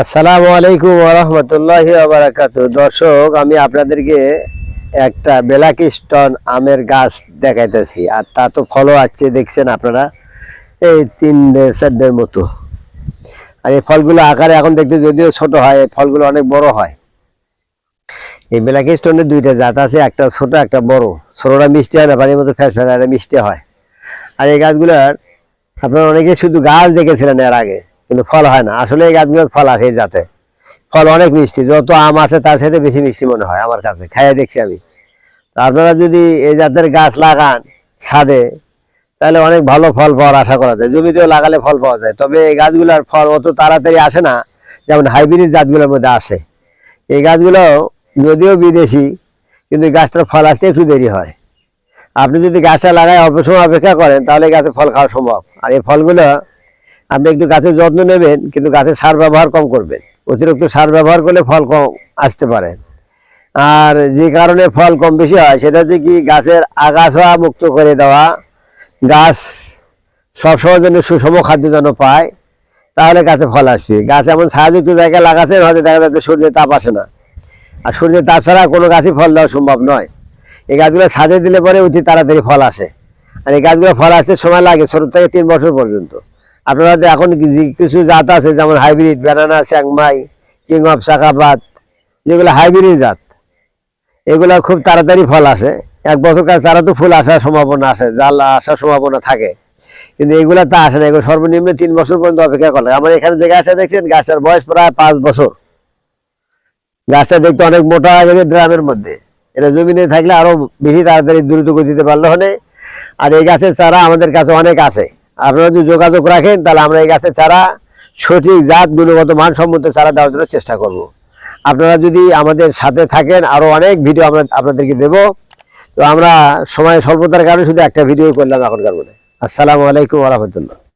আসসালামু আলাইকুম ওরহমতুল্লাহ বারাকাতু দর্শক, আমি আপনাদেরকে একটা বেলাকি স্টন আমের গাছ দেখাইতেছি, আর তা তো ফলও আছে দেখছেন আপনারা? এই তিন চারটের মতো। আর এই ফলগুলো আকারে এখন দেখতে যদিও ছোট হয়, এই ফলগুলো অনেক বড় হয়। এই বেলাকি স্টোনের দুইটা জাত আছে, একটা ছোট, একটা বড়। ছোটটা মিষ্টি হয় না পানির মতো ফ্যাস ফ্যাস মিষ্টি হয়। আর এই গাছগুলোর আপনারা অনেকে শুধু গাছ দেখেছিলেন এর আগে। কিন্তু ফল হয় না। আসলে এই গাছগুলোর ফল আসে এই জাতে। ফল অনেক মিষ্টি, যত আম আছে তার সাথে বেশি মিষ্টি মনে হয় আমার কাছে, খাইয়ে দেখছি আমি। আপনারা যদি এই জাতের গাছ লাগান ছাদে, তাহলে অনেক ভালো ফল পাওয়ার আশা করা যায়। জমিতেও লাগালে ফল পাওয়া যায়। তবে এই গাছগুলোর ফল অত তাড়াতাড়ি আসে না, যেমন হাইব্রিড জাতগুলোর মধ্যে আসে। এই গাছগুলো যদিও বিদেশি, কিন্তু গাছটার ফল আসতে একটু দেরি হয়। আপনি যদি গাছটা লাগায় অল্প সময় অপেক্ষা করেন, তাহলে গাছে ফল খাওয়া সম্ভব। আর এই ফলগুলো আপনি একটু গাছের যত্ন নেবেন, কিন্তু গাছের সার ব্যবহার কম করবেন। অতিরিক্ত সার ব্যবহার করলে ফল কম আসতে পারে। আর যে কারণে ফল কম বেশি হয়, সেটা হচ্ছে কি গাছের আগাছা মুক্ত করে দেওয়া। গাছ সবসময় জন্য সুষম খাদ্য যেন পায়, তাহলে গাছে ফল আসবে। গাছ এমন ছায়াযুক্ত জায়গায় লাগাচ্ছেন হয়তো দেখা যাচ্ছে সূর্যের তাপ আসে না। আর সূর্যের তাপ ছাড়া কোনো গাছই ফল দেওয়া সম্ভব নয়। এই গাছগুলো ছাদে দিলে পরে অতি তাড়াতাড়ি ফল আসে। আর এই গাছগুলো ফল আসতে সময় লাগে ছোট থেকে তিন বছর পর্যন্ত। আপনারা এখন কিছু জাত আছে, যেমন hybrid banana Chiang Mai king of Shakabad যেগুলো হাইব্রিড জাত। এগুলো খুব তাড়াতাড়ি ফল আসে। এক বছর কাজ চারা তো ফুল আসার সম্ভাবনা আসে জাল আসার সম্ভাবনা থাকে। কিন্তু এগুলো তা আসে না, এগুলো সর্বনিম্ন তিন বছর পর্যন্ত অপেক্ষা করে আমার এখানে যে গাছটা দেখছেন গাছটার বয়স প্রায় পাঁচ বছর। গাছটা দেখতে অনেক মোটা গেছে ড্রামের মধ্যে। এটা জমিনে থাকলে আরও বেশি তাড়াতাড়ি দ্রুত গতিতে পারলে হলে। আর এই গাছের চারা আমাদের কাছে অনেক আছে। আপনারা যদি যোগাযোগ রাখেন, তাহলে আমরা এই গাছের চারা সঠিক জাত, গুণগত মানসম্মত চারা দেওয়ার জন্য চেষ্টা করব। আপনারা যদি আমাদের সাথে থাকেন আরও অনেক ভিডিও আমরা আপনাদেরকে দেব। তো আমরা সময় স্বল্পতার কারণে শুধু একটা ভিডিও করলাম এখনকার মনে আসসালামু আলাইকুম রহমতুল্লাহ।